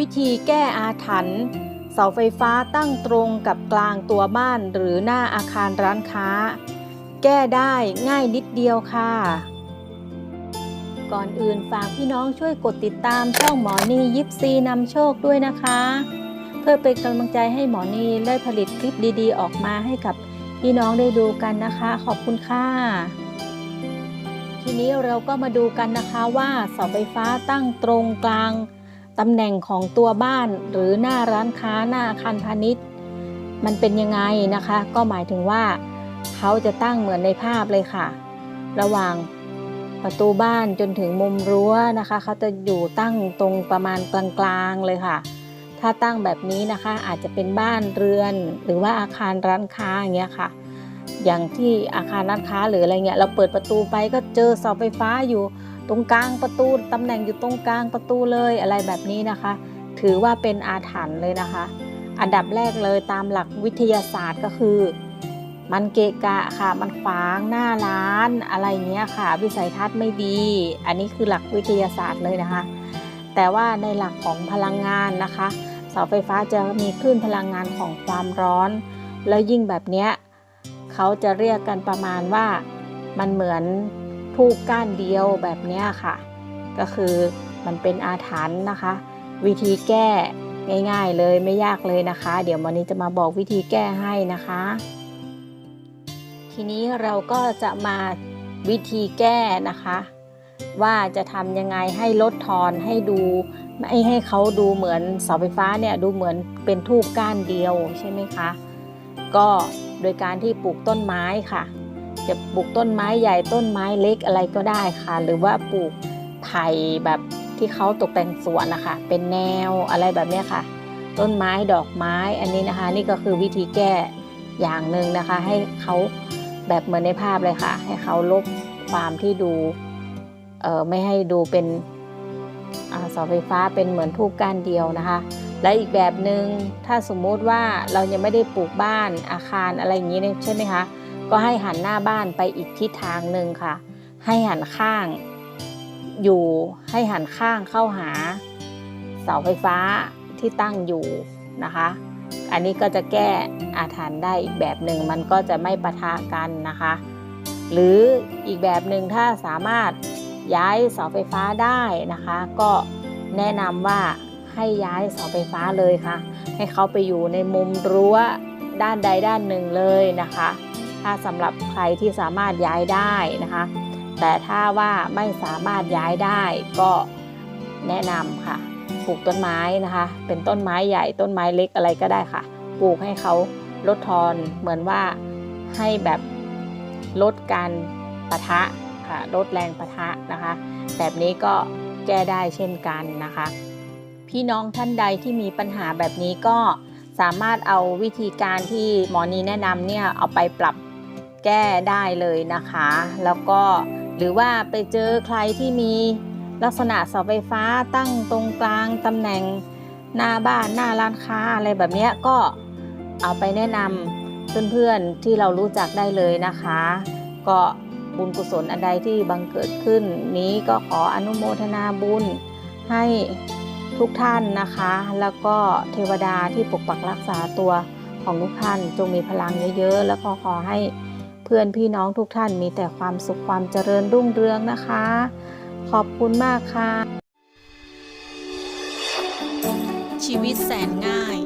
วิธีแก้อาถรรพ์เสาไฟฟ้าตั้งตรงกับกลางตัวบ้านหรือหน้าอาคารร้านค้า แก้ได้ง่ายนิดเดียวค่ะ ก่อนอื่นฝากพี่น้องช่วยกดติดตามช่องหมอนี่ยิปซีนำโชคด้วยนะคะ เพื่อเป็นกำลังใจให้หมอนี่ได้ผลิตคลิปดีๆ ออกมาให้กับพี่น้องได้ดูกันนะคะ ขอบคุณค่ะทีนี้เราก็มาดูกันนะคะว่าเสาไฟฟ้าตั้งตรงกลาง ตำแหน่งของตัวบ้านหรือหน้าร้านค้าหน้าอาคารพาณิชย์ มันเป็นยังไงนะคะ ก็หมายถึงว่า เขาจะตั้งเหมือนในภาพเลยค่ะ ระหว่างประตูบ้านจนถึงมุมรั้วนะคะ เขาจะอยู่ตั้งตรงประมาณกลางๆเลยค่ะ ถ้าตั้งแบบนี้นะคะอาจจะเป็นบ้านเรือน หรือว่าอาคารร้านค้าอย่างเงี้ยค่ะ อย่างที่อาคารร้านค้าหรืออะไรเงี้ยเราเปิดประตูไปก็เจอเสาไฟฟ้าอยู่ ตรงกลางประตูตำแหน่งอยู่ตรงกลางประตูเลยอะไรแบบนี้นะคะ ถือว่าเป็นอาถรรพ์เลยนะคะ อันดับแรกเลยตามหลักวิทยาศาสตร์ก็คือ มันเกะกะค่ะ มันขวางหน้าร้านอะไรเงี้ยค่ะ วิสัยทัศน์ไม่ดี อันนี้คือหลักวิทยาศาสตร์เลยนะคะ แต่ว่าในหลักของพลังงานนะคะเสาไฟฟ้าจะมีคลื่นพลังงานของความร้อน แล้วยิ่งแบบเนี้ยเขาจะเรียกกันประมาณว่ามันเหมือน ทูกก้านเดียวแบบนี้ค่ะ ก็คือมันเป็นอาถรรพ์นะคะ วิธีแก้ง่ายๆเลยไม่ยากเลยนะคะ เดี๋ยววันนี้จะมาบอกวิธีแก้ให้นะคะ ทีนี้เราก็จะมาวิธีแก้นะคะ ว่าจะทำยังไงให้ลดทอนให้ดูไม่ให้เขาดูเหมือนเสาไฟฟ้าเนี่ยดูเหมือนเป็นทูบก้านเดียวใช่ไหมคะ ก็โดยการที่ปลูกต้นไม้ค่ะ จะปลูกต้นไม้ใหญ่ต้นไม้เล็กอะไรก็ได้ค่ะ หรือว่าปลูกไผ่แบบที่เขาตกแต่งสวนนะคะเป็นแนวอะไรแบบนี้ค่ะ ต้นไม้ดอกไม้อันนี้นะคะ นี่ก็คือวิธีแก้อย่างหนึ่งนะคะ ให้เขาแบบเหมือนในภาพเลยค่ะ ให้เขาลบความที่ดูเออไม่ให้ดูเป็นเสาไฟฟ้าเป็นเหมือนทูบก้านเดียวนะคะ และอีกแบบหนึง่งถ้าสมมุติว่าเรายังไม่ได้ปลูกบ้านอาคารอะไรอย่างนี้ใช่ไหมคะ ก็ให้หันหน้าบ้านไปอีกทิศทางหนึ่งค่ะ ให้หันข้าง อยู่ให้หันข้างเข้าหา เสาไฟฟ้าที่ตั้งอยู่นะคะ อันนี้ก็จะแก้อาถรรพ์ได้อีกแบบหนึ่งมันก็จะไม่ปะทะกันนะคะ หรืออีกแบบหนึ่งถ้าสามารถย้ายเสาไฟฟ้าได้นะคะ ก็แนะนำว่าให้ย้ายเสาไฟฟ้าเลยค่ะ ให้เขาไปอยู่ในมุมรั้วด้านใดด้านหนึ่งเลยนะคะ ถ้าสำหรับใครที่สามารถย้ายได้นะคะ แต่ถ้าว่าไม่สามารถย้ายได้ก็แนะนำค่ะปลูกต้นไม้นะคะ เป็นต้นไม้ใหญ่ต้นไม้เล็กอะไรก็ได้ค่ะ ปลูกให้เขาลดทอนเหมือนว่าให้แบบลดการปะทะค่ะลดแรงปะทะนะคะ แบบนี้ก็แก้ได้เช่นกันนะคะ พี่น้องท่านใดที่มีปัญหาแบบนี้ก็สามารถเอาวิธีการที่หมอนีแนะนำเนี่ยเอาไปปรับ แก้ได้เลยนะคะ แล้วก็หรือว่าไปเจอใครที่มีลักษณะเสาไฟฟ้าตั้งตรงกลางตำแหน่งหน้าบ้านหน้าร้านค้าอะไรแบบนี้ก็เอาไปแนะนำเพื่อนๆที่เรารู้จักได้เลยนะคะ ก็บุญกุศลอันใดที่บังเกิดขึ้น นี้ก็ขออนุโมทนาบุญให้ทุกท่านนะคะ แล้วก็เทวดาที่ปกปักรักษาตัวของทุกท่านจงมีพลังเยอะๆ แล้วก็ขอให้ พื่อนพี่น้องทุกท่านมีแต่ความสุขความเจริญรุ่งเรืองนะคะ ขอบคุณมากค่ะ ชีวิตแสนง่าย